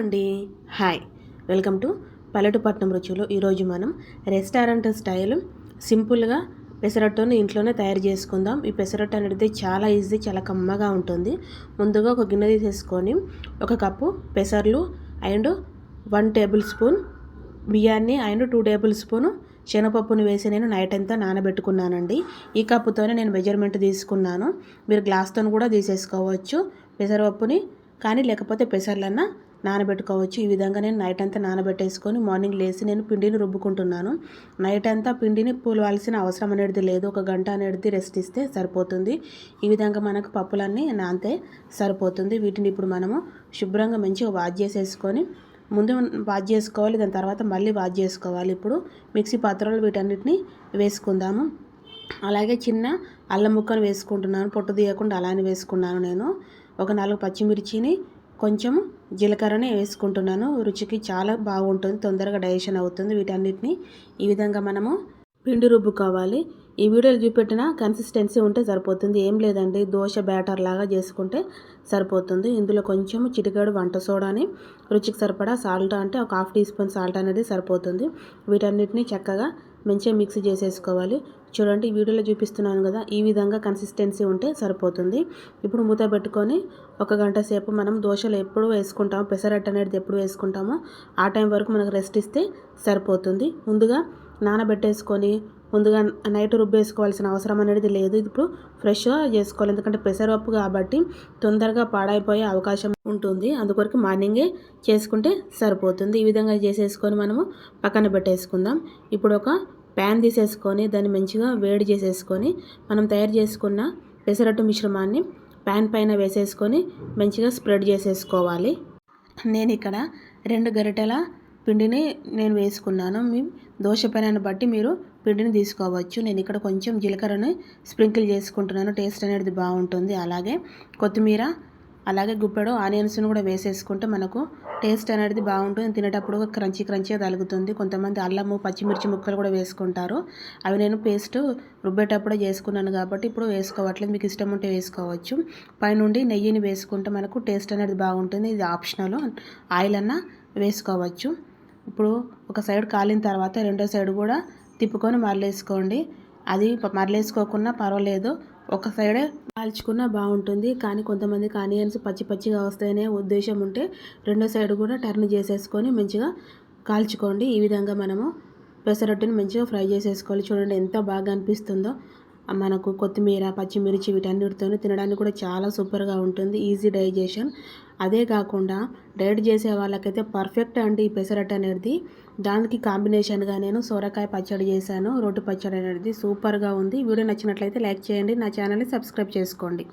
అండి. Hi. Welcome to పల్లెటూపట్నం రుచులు. ఈరోజు మనం రెస్టారెంట్ స్టైల్ సింపుల్గా పెసరట్టును ఇంట్లోనే తయారు చేసుకుందాం. ఈ పెసరట్టు అనేది చాలా ఈజీ చాలా కమ్మగా ఉంటుంది. ముందుగా ఒక గిన్నె తీసేసుకొని ఒక కప్పు పెసర్లు అండ్ వన్ టేబుల్ స్పూన్ బియ్యాన్ని అండ్ టూ టేబుల్ స్పూన్ శనగపప్పును వేసి నేను నైట్ అంతా నానబెట్టుకున్నానండి. ఈ కప్పుతోనే నేను మెజర్మెంట్ తీసుకున్నాను. మీరు గ్లాస్తో కూడా తీసేసుకోవచ్చు. పెసరపప్పుని కానీ లేకపోతే పెసర్లన్నా నానబెట్టుకోవచ్చు. ఈ విధంగా నేను నైట్ అంతా నానబెట్టేసుకొని మార్నింగ్ లేచి నేను పిండిని రుబ్బుకుంటున్నాను. నైట్ అంతా పిండిని పూలవాల్సిన అవసరం అనేది లేదు. ఒక గంట అనేది రెస్ట్ ఇస్తే సరిపోతుంది. ఈ విధంగా మనకు పప్పులన్నీ నాంతే సరిపోతుంది. వీటిని ఇప్పుడు మనము శుభ్రంగా మంచిగా వాష్ చేసేసుకొని ముందు వాష్ చేసుకోవాలి. దాని తర్వాత మళ్ళీ వాష్ చేసుకోవాలి. ఇప్పుడు మిక్సీ పాత్రలు వీటన్నిటిని వేసుకుందాము. అలాగే చిన్న అల్లం ముక్కను వేసుకుంటున్నాను. పొట్టు తీయకుండా అలానే వేసుకున్నాను నేను. ఒక నాలుగు పచ్చిమిర్చిని కొంచెం జీలకర్రని వేసుకుంటున్నాను. రుచికి చాలా బాగుంటుంది. తొందరగా డైజెషన్ అవుతుంది వీటన్నిటిని. ఈ విధంగా మనము పిండి రుబ్బుకోవాలి. ఈ వీడియోలో చూపెట్టిన కన్సిస్టెన్సీ ఉంటే సరిపోతుంది. ఏం లేదండి. దోశ బ్యాటర్ లాగా చేసుకుంటే సరిపోతుంది. ఇందులో కొంచెం చిటికాడు వంట సోడాని రుచికి సరిపడా సాల్ట్ అంటే ఒక హాఫ్ టీ స్పూన్ సాల్ట్ అనేది సరిపోతుంది. వీటన్నిటిని చక్కగా మంచిగా మిక్స్ చేసేసుకోవాలి. చూడండి వీడియోలో చూపిస్తున్నాను కదా ఈ విధంగా కన్సిస్టెన్సీ ఉంటే సరిపోతుంది. ఇప్పుడు మూత పెట్టుకొని ఒక గంట సేపు మనం దోశలు ఎప్పుడు వేసుకుంటాము పెసరట్టు అనేది ఎప్పుడు వేసుకుంటామో ఆ టైం వరకు మనకు రెస్ట్ ఇస్తే సరిపోతుంది. ముందుగా నానబెట్టేసుకొని ముందుగా నైట్ రుబ్బేసుకోవాల్సిన అవసరం అనేది లేదు. ఇప్పుడు ఫ్రెష్గా చేసుకోవాలి. ఎందుకంటే పెసరపప్పు కాబట్టి తొందరగా పాడైపోయే అవకాశం ఉంటుంది. అందుకొరకు మార్నింగే చేసుకుంటే సరిపోతుంది. ఈ విధంగా చేసేసుకొని మనము పక్కన పెట్టేసుకుందాం. ఇప్పుడు ఒక ప్యాన్ తీసేసుకొని దాన్ని మంచిగా వేడి చేసేసుకొని మనం తయారు చేసుకున్న పెసరట్టు మిశ్రమాన్ని ప్యాన్ పైన వేసేసుకొని మంచిగా స్ప్రెడ్ చేసేసుకోవాలి. నేను ఇక్కడ రెండు గరిటెల పిండిని నేను వేసుకున్నాను. మీ దోశ పెనాన్ని బట్టి మీరు పిండిని తీసుకోవచ్చు. నేను ఇక్కడ కొంచెం జీలకర్రని స్ప్రింకిల్ చేసుకుంటున్నాను. టేస్ట్ అనేది బాగుంటుంది. అలాగే కొత్తిమీర అలాగే గుప్పెడు ఆనియన్స్ను కూడా వేసేసుకుంటే మనకు టేస్ట్ అనేది బాగుంటుంది. తినేటప్పుడు క్రంచీ క్రంచీగా తగులుతుంది. కొంతమంది అల్లము పచ్చిమిర్చి ముక్కలు కూడా వేసుకుంటారు. అవి నేను పేస్ట్ రుబ్బేటప్పుడే చేసుకున్నాను కాబట్టి ఇప్పుడు వేసుకోవట్లేదు. మీకు ఇష్టం ఉంటే వేసుకోవచ్చు. పైనుండి నెయ్యిని వేసుకుంటే మనకు టేస్ట్ అనేది బాగుంటుంది. ఇది ఆప్షనల్. ఆయిల్ అన్నా వేసుకోవచ్చు. ఇప్పుడు ఒక సైడ్ కాలిన తర్వాత రెండో సైడ్ కూడా తిప్పుకొని మరలేసుకోండి. అది మరలేసుకోకుండా పర్వాలేదు. ఒక సైడే కాల్చుకున్నా బాగుంటుంది. కానీ కొంతమందికి ఆనియన్స్ పచ్చి పచ్చిగా వస్తాయనే ఉద్దేశం ఉంటే రెండో సైడ్ కూడా టర్న్ చేసేసుకొని మంచిగా కాల్చుకోండి. ఈ విధంగా మనము పెసరట్టుని మంచిగా ఫ్రై చేసేసుకోవాలి. చూడండి ఎంత బాగా అనిపిస్తుందో. మనకు కొత్తిమీర పచ్చిమిర్చి వీటన్నిటితో తినడానికి కూడా చాలా సూపర్గా ఉంటుంది. Easy digestion. అదే కాకుండా డైట్ చేసే వాళ్ళకైతే పర్ఫెక్ట్ అండి ఈ పెసరట్ అనేది. దానికి కాంబినేషన్గా నేను సోరకాయ పచ్చడి చేశాను రోటి పచ్చడి అనేది సూపర్గా ఉంది. వీడియో నచ్చినట్లయితే లైక్ చేయండి నా ఛానల్ని సబ్స్క్రైబ్ చేసుకోండి.